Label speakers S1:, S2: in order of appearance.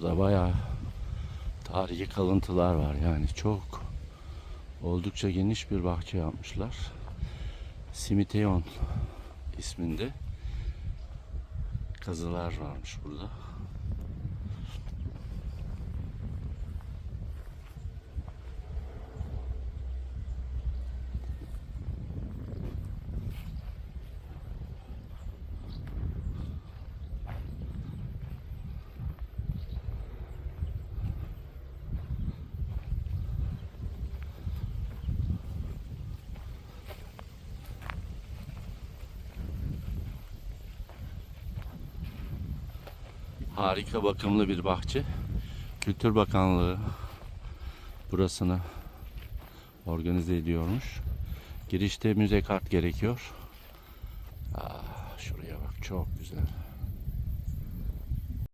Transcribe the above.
S1: Burada bayağı tarihi kalıntılar var yani çok oldukça geniş bir bahçe yapmışlar. Simiteon isminde kazılar varmış burada. Harika bakımlı bir bahçe. Kültür Bakanlığı burasını organize ediyormuş. Girişte müze kart gerekiyor. Aa, şuraya bak çok güzel.